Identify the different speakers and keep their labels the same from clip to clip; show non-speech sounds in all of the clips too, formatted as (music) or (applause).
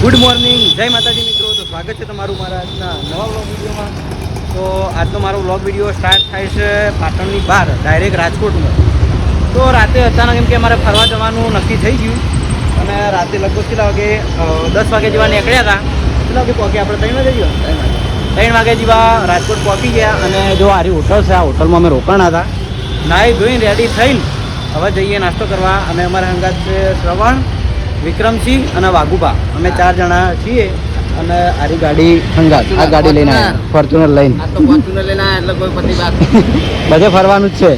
Speaker 1: Good morning જય માતાજી મિત્રો. તો સ્વાગત છે તમારું મારા આજના નવા વ્લોગ વિડીયોમાં. તો આજનો મારો વ્લોગ વીડિયો સ્ટાર્ટ થાય છે પાટણની બહાર ડાયરેક્ટ રાજકોટમાં. તો રાતે અચાનક એમ કે અમારે ફરવા જવાનું નક્કી થઈ ગયું. અને રાતે લગભગ કેટલા વાગે દસ વાગે જેવા નીકળ્યા હતા. કેટલા વાગે પહોંચ્યા? આપણે ત્રણ વાગે જેવા? ત્રણ વાગે. જેવા રાજકોટ પહોંચી ગયા અને જો આરી હોટલ છે, આ હોટલમાં અમે રોકાણા હતા. નાહી ધોઈને રેડી થઈને હવે જઈએ નાસ્તો કરવા. અને અમારા હંગાત છે શ્રવણ. વિક્રમસિંહ અને વાઘુબા અમે ચાર જણા છીએ અને આરી ગાડી હંગાત. આ ગાડી લઈને આવ્યા. ફોર્ચ્યુનર લઈને.
Speaker 2: તો ફોર્ચ્યુનર લઈને આવ્યા એટલે કોઈ પતિ વાત (laughs)
Speaker 1: બધે ફરવાનું જ છે.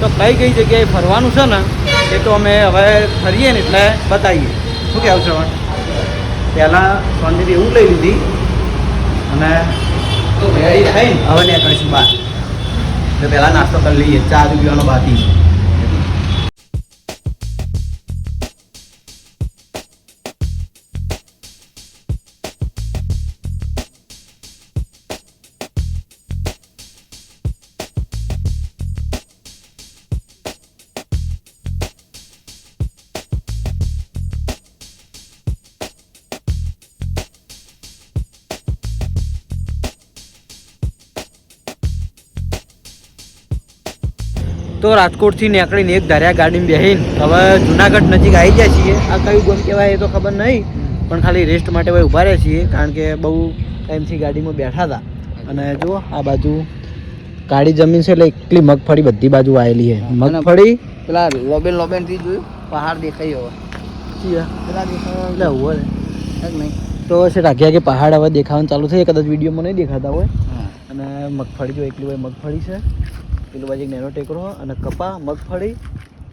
Speaker 1: તો કઈ કઈ જગ્યાએ ફરવાનું છે ને એ તો અમે હવે ફરીએ ને એટલે બતાવીએ. શું કહેવું શ્રવણ પહેલાં સોનદેવી એવું લઈ લીધી અને રેડી થઈને હવે નીકળીશું બહાર. તો પહેલાં નાસ્તો કરી લઈએ ચા પીવાનો બાકી. તો રાજકોટથી નીકળીને એક દરિયા ગાડીમાં બેસીને હવે જુનાગઢ નજીક આવી જાય છીએ. આ કયું ગમ કહેવાય એ તો ખબર નહીં પણ ખાલી રેસ્ટ માટે ભાઈ ઊભા રહ્યા છીએ કારણ કે બહુ ટાઈમથી ગાડીમાં બેઠા હતા. અને જો આ બાજુ કાળી જમીન છે એટલે એકલી મગફળી બધી બાજુ આવેલી છે. મગફળી?
Speaker 2: પેલા લોબેન લોબેનથી જોયું પહાડ દેખાય હવે પેલા દેખાય નહીં.
Speaker 1: તો છે રાખ્યા કે પહાડ હવે દેખાવાનું ચાલુ થઈ કદાચ વિડીયોમાં નહીં દેખાતા હોય. અને મગફળી જો એકલી હોય મગફળી છે. પેલું બાજુ નેનો ટેકરો અને કપા મગફળી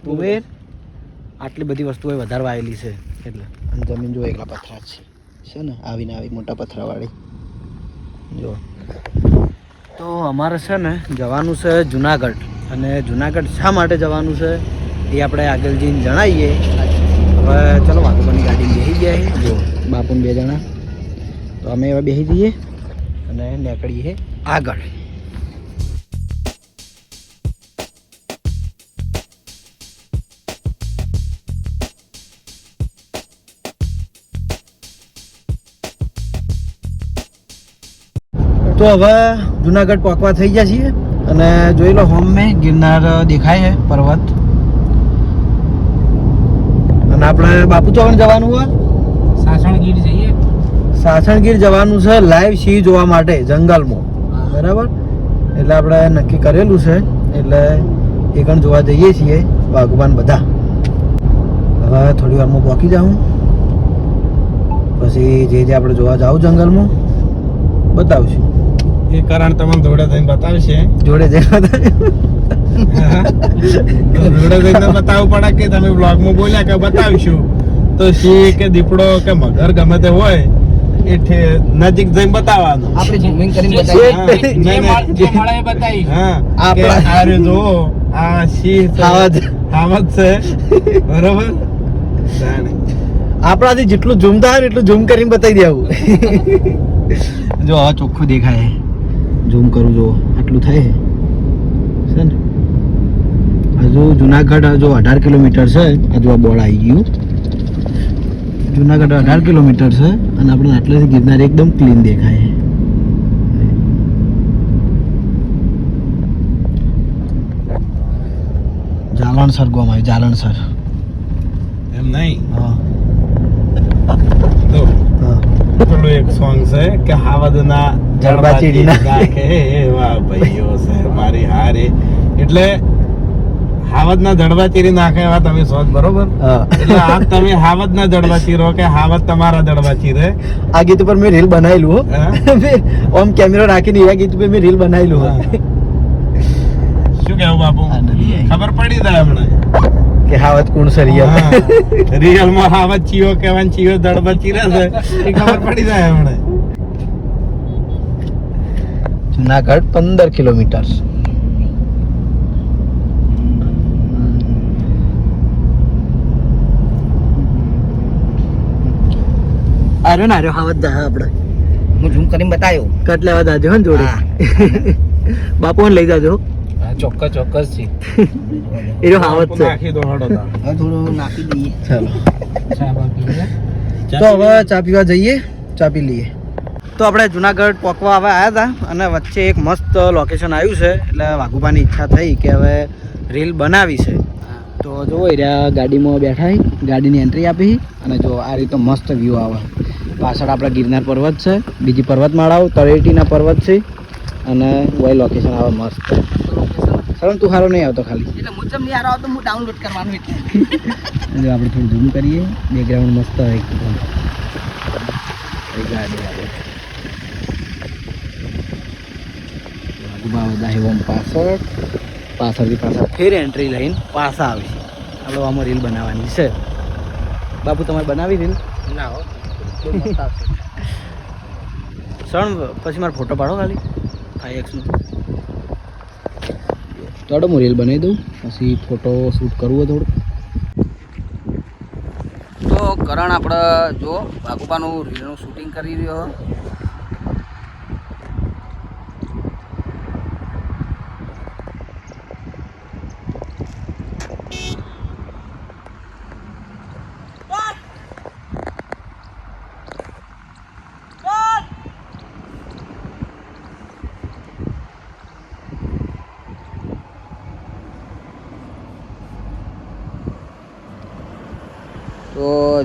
Speaker 1: તુવેર આટલી બધી વસ્તુઓ વધારવા આવેલી છે. એટલે અને જમીન જો એકલા પથરા છે. છે ને? આવીને આવી મોટા પથરાવાળી. જો તો અમારે છે ને જવાનું છે જુનાગઢ. અને જુનાગઢ શા માટે જવાનું છે એ આપણે આગળ જઈને જણાવીએ. હવે ચલો બાપુની ગાડી બેસી ગયા જો બાપુને બે જણા. તો અમે હવે બેસી જઈએ અને નીકળીએ આગળ. તો હવે જુનાગઢ પહોંચવા થઈ ગયા છીએ અને જોઈ લો હોમ મેં ગિરનાર દેખાય છે પર્વત. અને આપણે બાપુ ચોકણ જવાનું હોય?
Speaker 2: સાસણગીર જઈએ.
Speaker 1: સાસણગીર જવાનું છે લાઈવ સિંહ જોવા માટે જંગલમાં. બરાબર? એટલે આપણે નક્કી કરેલું છે એટલે એ પણ જોવા જઈએ છીએ ભગવાન બધા. હવે થોડી વારમાં પહોંચી જાઉં. પછી જે જે આપણે જોવા જાઉં જંગલમાં બતાવશું.
Speaker 3: એ કારણ તમને જોડે જઈને બતાવશે.
Speaker 1: જોડે જઈને બતાવીશું.
Speaker 3: જોડે જઈને બતાવવું પડે કે તમે બ્લોગમાં બોલ્યા કે બતાવીશું. તો સિંહ કે દીપડો કે મગર ગમે તે હોય એ નજીક જઈને બતાવવાનું.
Speaker 2: આપણે ઝૂમિંગ કરીને બતાવીએ.
Speaker 1: જે-
Speaker 2: જે મળે- જે મળે એ બતાવીએ
Speaker 3: હા
Speaker 1: આપણે
Speaker 3: આરે જુઓ આ સિંહ છે.
Speaker 1: આવાજ.
Speaker 3: આવાજ છે. બરોબર.
Speaker 1: આપણાથી જેટલું ઝૂમતા હોય ને એટલું ઝૂમ કરીને બતાવી દેવું જો આ ચોખ્ખું દેખાય. ઝૂમ કરું જો આટલું થાય છે ને? હજુ જુનાગઢ હજુ અઢાર કિલોમીટર છે હજુ આ બોર્ડ આવી ગયું. જુનાગઢ અઢાર કિલોમીટર છે અને આપણે આટલેથી ગિરનાર એકદમ ક્લીન દેખાય જાલણસર ગોમ આવ્યું જાલણસર.
Speaker 3: એમ નહીં?
Speaker 1: હા.
Speaker 3: તો
Speaker 1: હા.
Speaker 3: પેલું એક સોંગ છે કે હાવદના
Speaker 1: જડબા ચીડી
Speaker 3: નાખે એવા ભાઈઓ છે મારી હારે. એટલે હાવદના જડબા ચીરી નાખે એવા તમે સોચ બરોબર? એટલે આ તમે હાવદના જડબા ચીરો કે હાવદ તમારા જડબા ચીરે
Speaker 1: આ ગીત ઉપર મેં રીલ બનાવેલું હો.
Speaker 3: હા?
Speaker 1: ઓમ કેમેરો રાખીને આ ગીત ઉપર મેં રીલ બનાવેલું હા.
Speaker 3: શું કેવું બાપુ. ખબર પડી જાય હમણાં.
Speaker 1: કે હાવત કોણ છે રિયલ
Speaker 3: રિયલમાં હાવત ચીયો કેવાન ચીયો જડબા ચીરે છે. એ ખબર પડી જાય હમણાં.
Speaker 1: જુનાગઢ પંદર કિલોમીટર. આર્યો ને આર્યો હાવત જાય આપણે.
Speaker 2: હું ઝૂમ કરીને બતાવ્યો
Speaker 1: કટ લેવા દાજો ને જોડે. (laughs)
Speaker 2: બાપુ
Speaker 1: બાપુ લઈ જાજો
Speaker 2: ચોક્કસ ચોક્કસ છે (laughs)
Speaker 1: એ જો હાવત છે.
Speaker 3: નાખી દો
Speaker 2: હડો. થોડું નાખી દઈએ.
Speaker 1: ચાલો? તો હવે ચા પીવા જઈએ ચા પી લઈએ. તો આપણે જુનાગઢ પોકવા હવે આવ્યા હતા અને વચ્ચે એક મસ્ત લોકેશન આવ્યું છે એટલે વાઘુભાની ઈચ્છા થઈ કે હવે રીલ બનાવી છે. તો એ રહ્યા ગાડીમાં બેઠા ગાડીની એન્ટ્રી આપી અને જો આ રીતે મસ્ત વ્યૂ આવે. પાછળ આપણા ગિરનાર પર્વત છે બીજી પર્વતમાળાઓ તળેટીના પર્વત છે અને વય લોકેશન આવે મસ્ત. સરણ તું સારો નહીં આવતો ખાલી.
Speaker 2: એટલે મુજબ નહીં હારો આવતો હું ડાઉનલોડ કરવાનું એટલે
Speaker 1: જો આપણે થોડું ઝૂમ કરીએ બેકગ્રાઉન્ડ મસ્ત હોય. એકદમ ગાડી આવે વાઘુબા બધા એવમ પાછળ પાછળથી પાછળ ફેર એન્ટ્રી લઈને પાછા આવી આપણે આમાં રીલ બનાવવાની છે. બાપુ તમારે બનાવી રીલ
Speaker 3: ના? હો.
Speaker 1: સણ પછી મારો ફોટો પાડો ખાલી. ફાઈવ એક્સનો ચાલો હું રીલ બનાવી દઉં. પછી ફોટો શૂટ કરવું હોય થોડું
Speaker 2: તો કરણ આપણે જો બાપુપાનું રીલનું શૂટિંગ કરી રહ્યો તો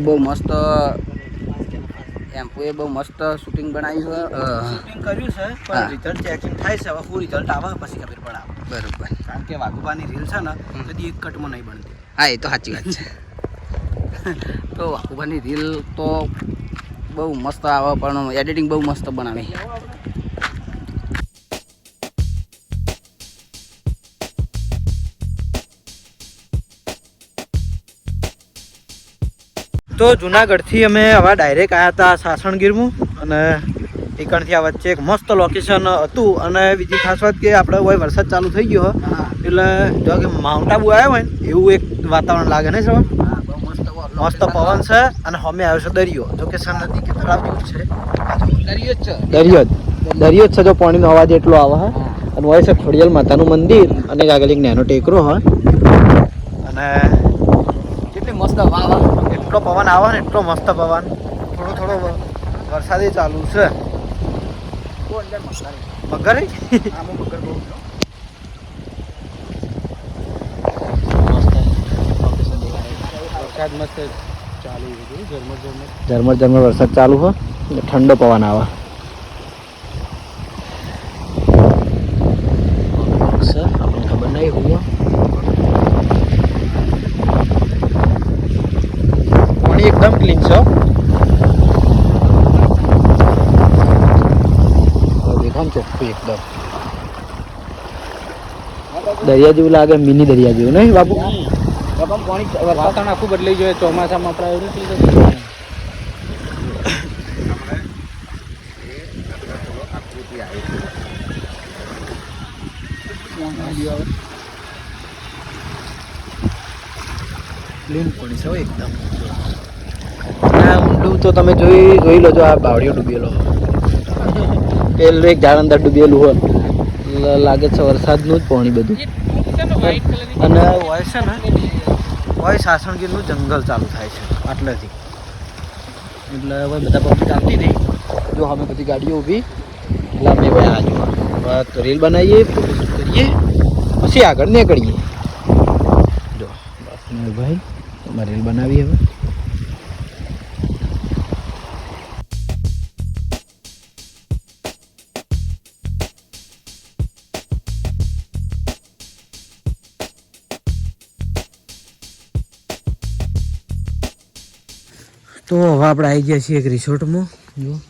Speaker 2: બહુ મસ્ત એમ્પોએ બહુ મસ્ત શૂટિંગ બનાવ્યું છે.
Speaker 1: શૂટિંગ કર્યું છે પણ રિઝલ્ટ ચેકિંગ થાય છે હવે ફૂલ રિઝલ્ટ આવે પછી ખબર પડે
Speaker 2: બરોબર.
Speaker 1: કારણ કે વાઘુબાની રીલ છે ને કદી એક કટમાં નહીં બનતી.
Speaker 2: હા એ તો સાચી વાત છે. (laughs) તો વાઘુબાની રીલ તો બહુ મસ્ત આવે પણ એડિટિંગ બહુ મસ્ત બનાવે.
Speaker 1: તો જુનાગઢથી અમે હવે ડાયરેક્ટ આવ્યા હતા સાસણગીરમાં અને એકણથી આ વચ્ચે એક મસ્ત લોકેશન હતું અને બીજી ખાસ વાત કે આપણે હોય વરસાદ ચાલુ થઈ ગયો એટલે જો કે માઉન્ટ આબુ આવ્યો હોય ને એવું એક વાતાવરણ લાગે ને સર.
Speaker 2: મસ્ત
Speaker 1: પવન છે અને અમે આવ્યો છે દરિયો. જો કે સર નદી કે તળાવ જેવું છે.
Speaker 2: દરિયો જ છે.
Speaker 1: દરિયો જ. દરિયો જ છે જો પાણીનો અવાજ એટલો આવે હા. અને હોય છે ખોડિયાલ માતાનું મંદિર અને આગળ એક નાનો ટેકરો હોય અને
Speaker 2: કેટલી મસ્ત વાહ
Speaker 1: એટલો પવન આવે ને એટલો મસ્ત પવન. થોડો થોડો વરસાદ ચાલુ છે. મગર?
Speaker 3: વરસાદ મસ્ત ચાલુ ઝરમર ઝરમર.
Speaker 1: વરસાદ ચાલુ હોય ઠંડો પવન આવે. સર આપણને ખબર નહીં હું. પાણી એકદમ ક્લીન છે. દેખામ ચોખ્ખું એકદમ દરિયા જેવું લાગે, મિની દરિયા જેવું, નહીં બાબુ
Speaker 3: વાતાવરણ આખું બદલાઈ જોઈએ ચોમાસામાં આપણે એવું થઈ.
Speaker 1: ક્લીન પાણી છે એકદમ ઊંડું તો તમે જોઈ જોઈ લો જો આ બાવળીઓ ડૂબેલો. પેલું એક ઝાડ અંદર ડૂબેલું હોય. લાગે છે વરસાદનું જ પાણી બધું. અને હોય છે ને, હોય સાસણગીરનું જંગલ ચાલુ થાય છે, આટલેથી. એટલે હવે બધા પબ્લિક આવતી હતી જો અમે બધી ગાડીઓ ઊભી, એટલે અમે હવે આજુ રીલ બનાવીએ કરીએ, પછી આગળ નીકળીએ. જો, બસ ભાઈ તમારે રીલ બનાવીએ હવે. તો હવે આપણે આવી ગયા છીએ એક રિસોર્ટમાં. જો,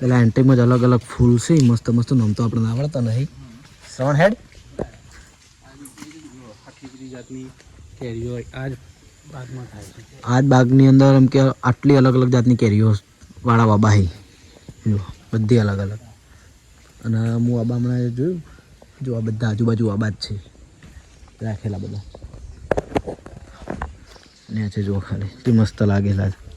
Speaker 1: પેલા એન્ટ્રીમાં જ અલગ અલગ ફૂલ છે એ મસ્ત મસ્ત નામ તો આપણને આવડતા નહીં. શ્રવણ હેડ. આજ બાગની અંદર એમ કે આટલી અલગ અલગ જાતની કેરીઓ વાળા બાબા હી. જો, બધી અલગ અલગ. અને હું આબા હમણાં જોયું, જો આ બધા આજુબાજુ આબા જ છે. રાખેલા બધા. ને છે જો ખાલી તે મસ્ત લાગેલા છે.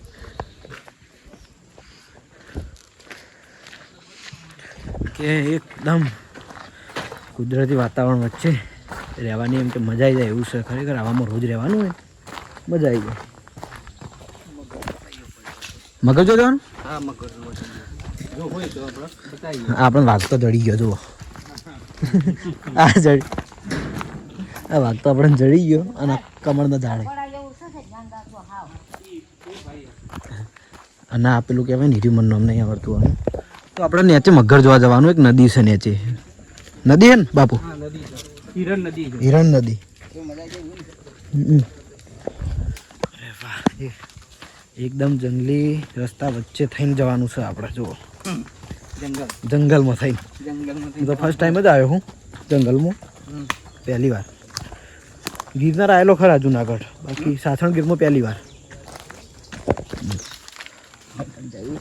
Speaker 1: કે એકદમ કુદરતી વાતાવરણ વચ્ચે રહેવાની એમ કે મજા આવી જાય એવું છે. ખરેખર આવામાં રોજ રહેવાનું હોય મજા આવી જાય. મગજ જો જવાનું?
Speaker 2: હા મગર જો હોય તો આપણે
Speaker 1: આપણે વાઘ તો જડી ગયો જુઓ. આ જડી. આ વાઘ તો આપણે જડી ગયો અને કમળના ઝાડે. અને આ પેલું કહેવાય ને હીરી નામ નહીં આવડતું તો આપણે નેચે મગર જોવા જવાનું એક નદી છે નેચે. નદી હે ને બાપુ?
Speaker 2: હા નદી છે. હિરણ નદી
Speaker 1: હિરણ નદી. એકદમ જંગલી રસ્તા વચ્ચે થઈને જવાનું છે આપણે જુઓ.
Speaker 2: જંગલ.
Speaker 1: જંગલમાં થઈને.
Speaker 2: જંગલમાં
Speaker 1: હું તો ફર્સ્ટ ટાઈમ જ આવ્યો હું જંગલમાં. પહેલી વાર. ગિરનાર આવેલો ખરા જુનાગઢ બાકી સાસણ ગીરમાં પહેલી વાર.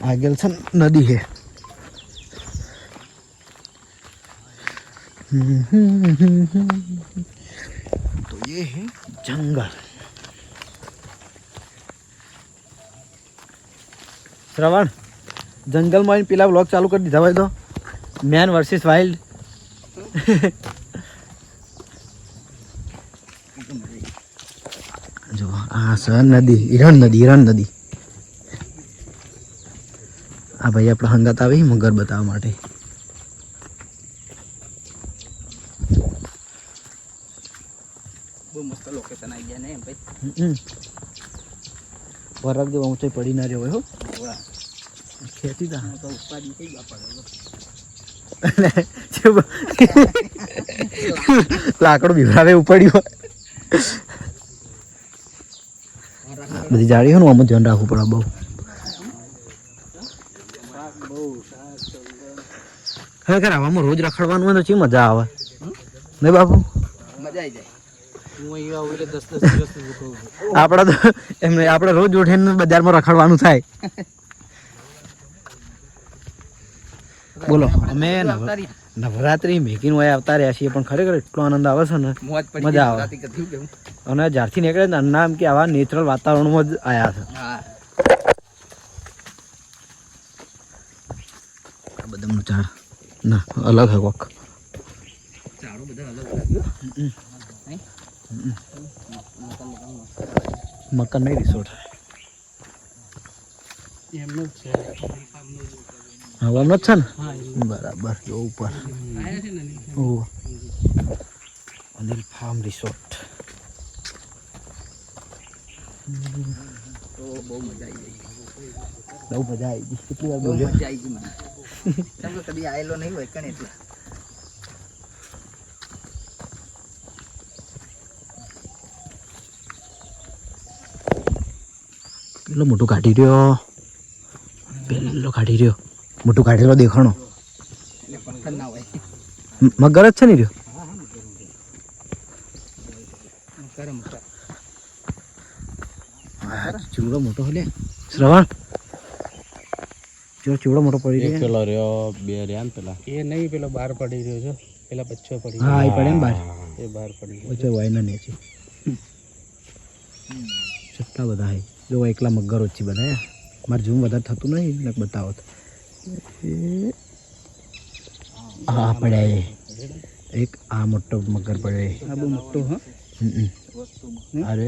Speaker 1: આગળ છે નદી છે. તો ये है जंगल શ્રવણ જંગલમાં આવીને પેલા બ્લોગ ચાલુ કરી દીધા હોય તો મેન વર્સિસ વાઇલ્ડ જો આ છે નદી હિરણ નદી હિરણ નદી આ ભાઈ આપણે હંગાત આવી મગર બતાવવા માટે
Speaker 2: ને ભાઈ
Speaker 1: જેવો ઊંચાઈ પડી ના રહ્યો હોય હો. ખેતી તા
Speaker 2: તો ઉપાડી થઈ ગયા પડે
Speaker 1: લાકડું બીવરાવે ઉપડ્યું બધી જાળી હોય ને આમાં ધ્યાન રાખવું પડે બહુ. ખરેખર આમાં રોજ રખડવાનું હોય તો ચી મજા આવે? નહીં બાપુ?
Speaker 2: મજા આવી જાય.
Speaker 1: આપણે તો એમને આપણે રોજ ઉઠીને બજારમાં રખડવાનું થાય. બોલો. અમે નવરાત્રી. મેકીને હોય આવતા રહ્યા છીએ પણ ખરેખર એટલો આનંદ આવે છે ને
Speaker 2: મજા
Speaker 1: આવે. અને જ્યારથી નીકળે ને નામ કે આવા નેચરલ વાતાવરણમાં જ આવ્યા છે.
Speaker 2: હા.
Speaker 1: આ ઝાડ ના અલગ હે કોક.
Speaker 2: ચારો બધા અલગ? મકાન
Speaker 1: નહીં રિસોર્ટ
Speaker 2: એમનું જ છે.
Speaker 1: હવામાં જ છે ને? બરાબર જો ઉપર. ઓ અનિલ ફાર્મ રિસોર્ટ
Speaker 2: તો બહુ મજા આવી ગઈ.
Speaker 1: બહુ મજા આવી ગઈ. કેટલી વાર
Speaker 2: બહુ મજા આવી ગઈ મને. કેમ કદી આયેલો નહીં હોય કણ એટલે?
Speaker 1: પેલો મોટું કાઢી રહ્યો. પેલો કાઢી રહ્યો. મોટું કાઢેલો દેખાણો.
Speaker 2: ના
Speaker 1: મગર જ છે ને રહ્યો? ચીવડો મોટો હલે શ્રવણ. જો ચીવડો મોટો પડી રહ્યો.
Speaker 3: પેલો રહ્યો બે રહ્યા ને પેલા.
Speaker 2: એ નહીં પેલો બહાર પડી રહ્યો છે. પેલા બચ્ચો પડી
Speaker 1: હા એ પડે ને બાર
Speaker 2: એ બહાર પડી
Speaker 1: વચ્ચે વાયના છે કેટલા બધા હે. જો એકલા મગરો ઓછી બધા મારે ઝૂમ વધારે થતું નહીં ને બતાવો તો. આ પડે એક આ મોટો મગર પડે.
Speaker 2: આ બહુ મોટો હા?
Speaker 1: અરે.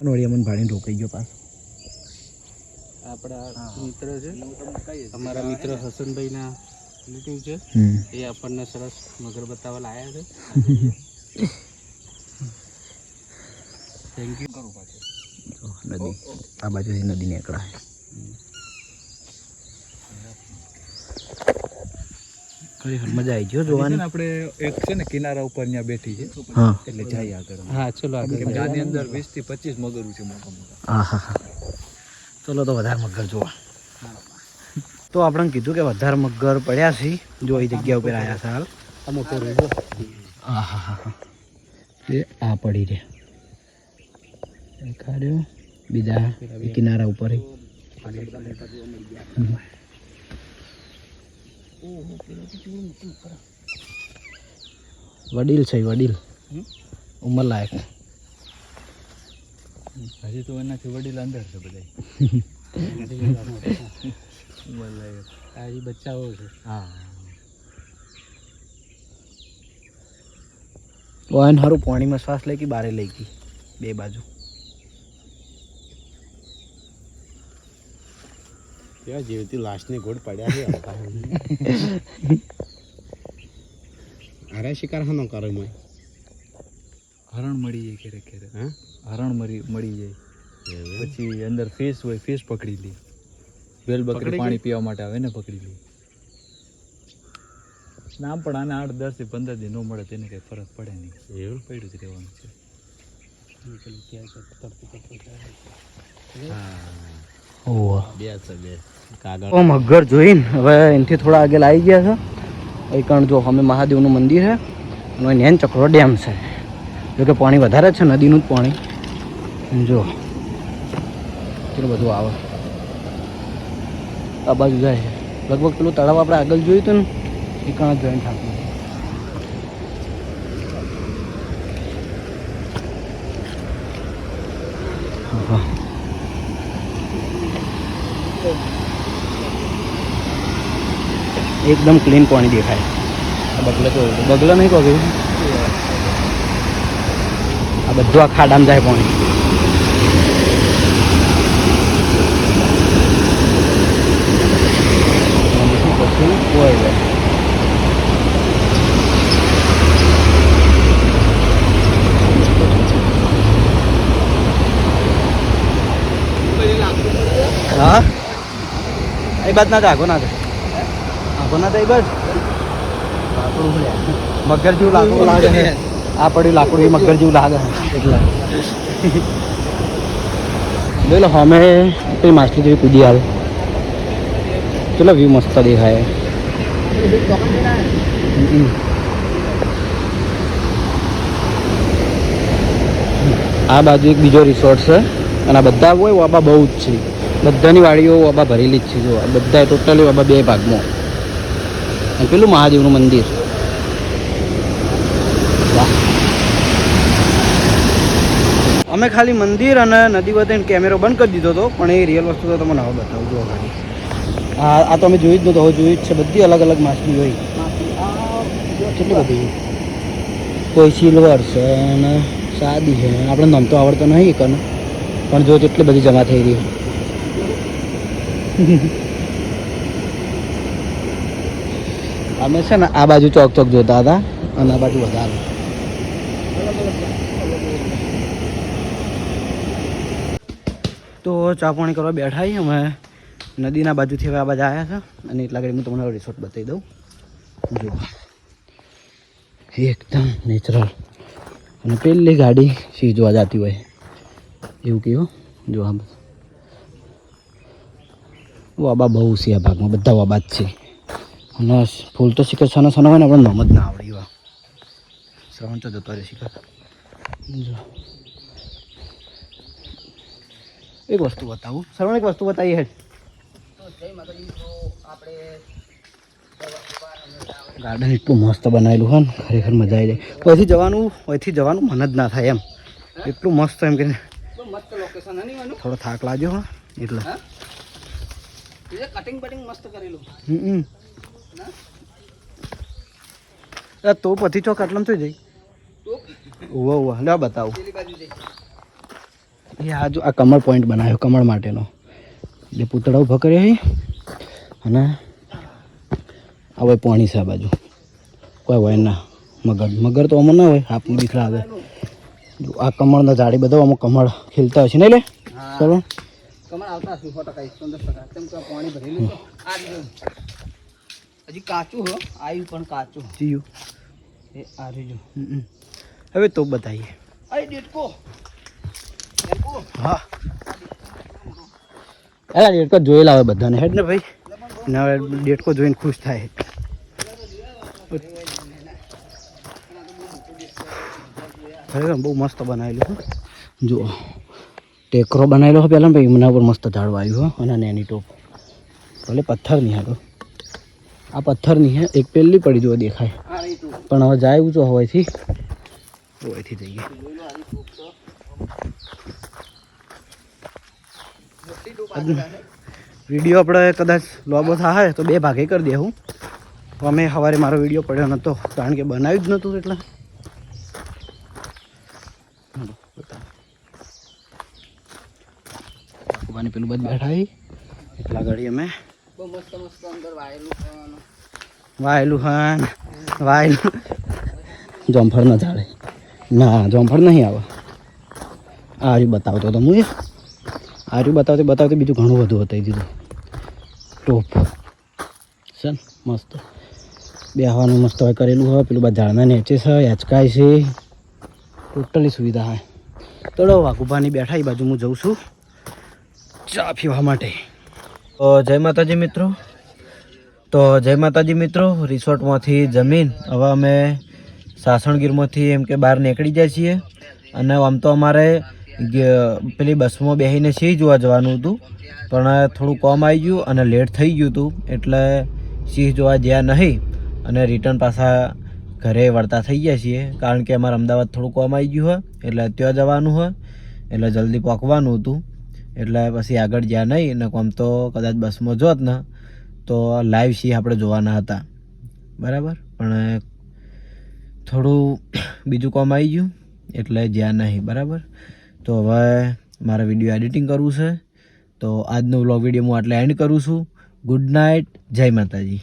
Speaker 1: નોડિયા મને ભાડીને રોકાઈ ગયો પાછો.
Speaker 2: આપણા મિત્ર છે. અમારા મિત્ર હસનભાઈના રિલેટિવ છે. એ આપણને સરસ મગર બતાવવા લાયા છે (laughs) થેન્ક યુ કરું પાછું
Speaker 1: જો નદી. આ બાજુથી નદી નીકળાય. ખરેખર મજા આવી ગયો જોવાની.
Speaker 3: આપણે એક છે ને કિનારા ઉપર ત્યાં બેઠી છે.
Speaker 1: હા.
Speaker 3: એટલે જાય આગળ
Speaker 2: હા ચલો આગળ.
Speaker 3: આની અંદર વીસથી પચીસ મગર છે મોટા મોટા.
Speaker 1: હા હા હા ચલો તો વધારે મગર જોવા. તો આપણે કીધું કે વધારે મગર પડ્યા છે. જો એ જગ્યા ઉપર આવ્યા છે હાલ.
Speaker 2: આ મોટો રહ્યો
Speaker 1: હા હા હા હા એ આ પડી રે દેખાડ્યો બીજા કિનારા ઉપર. વડીલ છે વડીલ ઉંમર લાયક
Speaker 4: હજી તો એનાથી વડીલ અંદર છે બધા આ હજી બચ્ચાઓ છે હા
Speaker 1: વાહન સારું પાણીમાં શ્વાસ લઈ ગઈ બારે લઈ ગઈ બે બાજુ
Speaker 3: કેવા જીવતી લાશની ગોળ પડ્યા છે અરે શિકાર હાનો કરે મેં
Speaker 4: હરણ મળી જાય ક્યારેક ક્યારેક.
Speaker 3: હા?
Speaker 4: હરણ મળી મળી જાય. પછી અંદર ફિશ હોય ફિશ પકડી લે. વેલ બકરી પાણી પીવા માટે આવે ને પકડી લે. નામ પણ આને આઠ દસથી પંદર દિન ન મળે તેને કઈ ફરક પડે નહીં.
Speaker 3: એવું?
Speaker 4: પડ્યું જ રહેવાનું છે.
Speaker 1: ઓ મગર જોઈને. હવે એનાથી થોડા આગળ આવી ગયા છે. અહીં કણ જો અમે મહાદેવનું મંદિર છે અને નેન ચક્રો ડેમ છે. જોકે પાણી વધારે છે નદીનું જ પાણી. જો કેટલું બધું આવે. આ બાજુ જાય છે. લગભગ પેલું તળાવ આપણે આગળ જોયું હતું ને એ કણ જોઈન્ટ થાતું હા. એકદમ ક્લીન પાણી દેખાય. આ બગલો તો બગલો નહીં કહું આ બધું આ ખાડામાં જાય પાણી. હા? એ બાદ ના આગો ના આગો મગર જેવું લાકડું લાગે. આ પડ્યું લાકડું એ મગર જેવું લાગે. એટલે. બોલો અમે પેલી માછલી જેવી કૂદી આવે કેટલો વ્યૂ મસ્ત દેખાય. આ બાજુ એક બીજો રિસોર્ટ છે. અને આ બધા હોય વાબા બહુ જ છે. બધાની વાડીઓ વાબા ભરેલી જ છે જો. બધા ટોટલી વાબા બે ભાગમાં. અને પેલું મહાદેવનું મંદિર. અમે ખાલી મંદિર અને નદી વધે કેમેરો બંધ કરી દીધો હતો, પણ એ રિયલ વસ્તુ તો તમને હવે બતાવું જો ખાલી. આ આ તો અમે જોઈ જ નહોતું, હવે જોઈ જ છે, બધી અલગ અલગ માછલી હોય. કેટલી બધી? કોઈ સિલ્વર છે અને સાદી છે આપણે નામ તો આવડતો નહીં કને પણ જો કેટલી બધી જમા થઈ રહી. અમે છે ને આ બાજુ ચોક ચોક જોતા હતા અને આ બાજુ વધારે. તો ચા પાણી કરવા બેઠા અમે. નદીના બાજુથી હવે આ બાજુ આવ્યા છે. અને એટલા ઘડી હું તમને રિસોર્ટ બતાવી દઉં. જુઓ એકદમ નેચરલ અને પેલી ગાડી સી જોવા જતી હોય. એવું કહ્યું જો આ બસ. વાબા બહુ છે આ ભાગમાં. બધા વાબા જ છે. અને ફૂલ તો શીખર સનો સાના હોય ને આપણે નામ જ ના આવડે એવા. શ્રવણ તો જતો રહે શિખર જો. એક વસ્તુ બતાવું. શ્રવણ એક વસ્તુ બતાવી હેડ. ગાર્ડન એટલું મસ્ત બનાવેલું હોય ને ખરેખર મજા આવી જાય. અહીંથી જવાનું અહીંથી જવાનું મન જ ના થાય એમ. એટલું મસ્ત એમ કે થોડો થાક લાગ્યો હા. એટલે.
Speaker 2: કટિંગ બટિંગ મસ્ત કરેલું.
Speaker 1: હમ. અરે તો પછી ચોક આટલામાં થઈ જઈ ઉવા ઉવા લે બતાવું. એ આ જો આ કમળ પોઈન્ટ બનાવ્યો કમળ માટેનો. એટલે પૂતળા ઊભા કર્યા છે અને આવે પાણી છે આ બાજુ. કોઈ હોય ના. મગર મગર તો અમર ના હોય આપને બીક આવે. જો આ કમળના ઝાડી બધા અમુક કમળ ખીલતા હોય છે નહીં લે ચલો.
Speaker 2: કમળ આવતા હશે સો ટકા એકસો દસ ટકા. કેમ કે પાણી ભરેલું. હજી કાચું હો આવ્યું પણ કાચું.
Speaker 1: જીયું.
Speaker 2: એ આ
Speaker 1: હમ. હવે તો બતાવીએ
Speaker 2: આઈ ડેટકો ડેટકો
Speaker 1: હા. અરે ડેટકો જોયેલા લાવે બધાને. હેડ ને ભાઈ. ને ડેટકો જોઈને ખુશ થાય. ખરેખર બહુ મસ્ત બનાવેલું જો જુઓ. ટેકરો બનાવેલો પહેલાં ભાઈ. એમના ઉપર મસ્ત ઝાડવા આવ્યું હો. અને એની ટોપ. ભલે પથ્થર નહીં હાલો આ પથ્થરની હે, એક પેલી પડી જુઓ દેખાય. પણ હવે જાય ઊંચો હવાથી હવાથી જઈએ. વીડિયો આપણે કદાચ લોબો થાય તો બે ભાગે કરી દેવું અમે સવારે મારો વીડિયો પડ્યો નહોતો કારણ કે બનાવ્યું જ નહોતું એટલે. ભગવાને પેલું બધું બેઠા. એટલા ઘડી અમે
Speaker 2: બહુ મસ્ત મસ્ત અંદર વાયેલું કરવાનું
Speaker 1: વાયેલું જોમફળ ન ચાલે ના, જોમફળ નહીં આવે. આ રહ્યું બતાવતો હતો હું આર્યું બતાવતો, બતાવતે બીજું ઘણું બધું બતાવી દીધું ટોપ. છે મસ્ત. બેહવાનું મસ્ત હોય, કરેલું હોય, પેલું બધા ઝાડના નેચે છે એચકાય છે. ટોટલી સુવિધા હોય તો વાઘુભાની બેઠા, એ બાજુ હું જઉં છું. ચા પીવા માટે. તો જય માતાજી મિત્રો. તો જય માતાજી મિત્રો, રિસોર્ટમાંથી જમીન, હવે અમે સાસણગીરમાંથી એમ કે બહાર નીકળી જાય છીએ. અને આમ તો અમારે પેલી બસમાં બેસીને સિંહ જોવા જવાનું હતું. પણ થોડું કોમ આવી ગયું અને લેટ થઈ ગયું હતું, એટલે સિંહ જોવા ગયા નહીં. અને રિટર્ન પાછા ઘરે વળતા થઈ ગયા છીએ, કારણ કે અમારે અમદાવાદ થોડું કોમ આવી ગયું હોય, એટલે ત્યાં જવાનું હોય, એટલે જલ્દી પહોંચવાનું હતું. એટલે પછી આગળ જ્યાં નહીં ને આમ તો કદાચ બસમાં જોત ને, તો લાઈવ સી આપણે જોવાના હતા. બરાબર? પણ થોડું બીજું કામ આવી ગયું, એટલે જ્યાં નહીં. બરાબર? તો હવે મારે વીડિયો એડિટિંગ કરવું છે. તો આજનો વ્લોગ વીડિયો હું આટલે એન્ડ કરું છું. ગુડ નાઇટ જય માતાજી.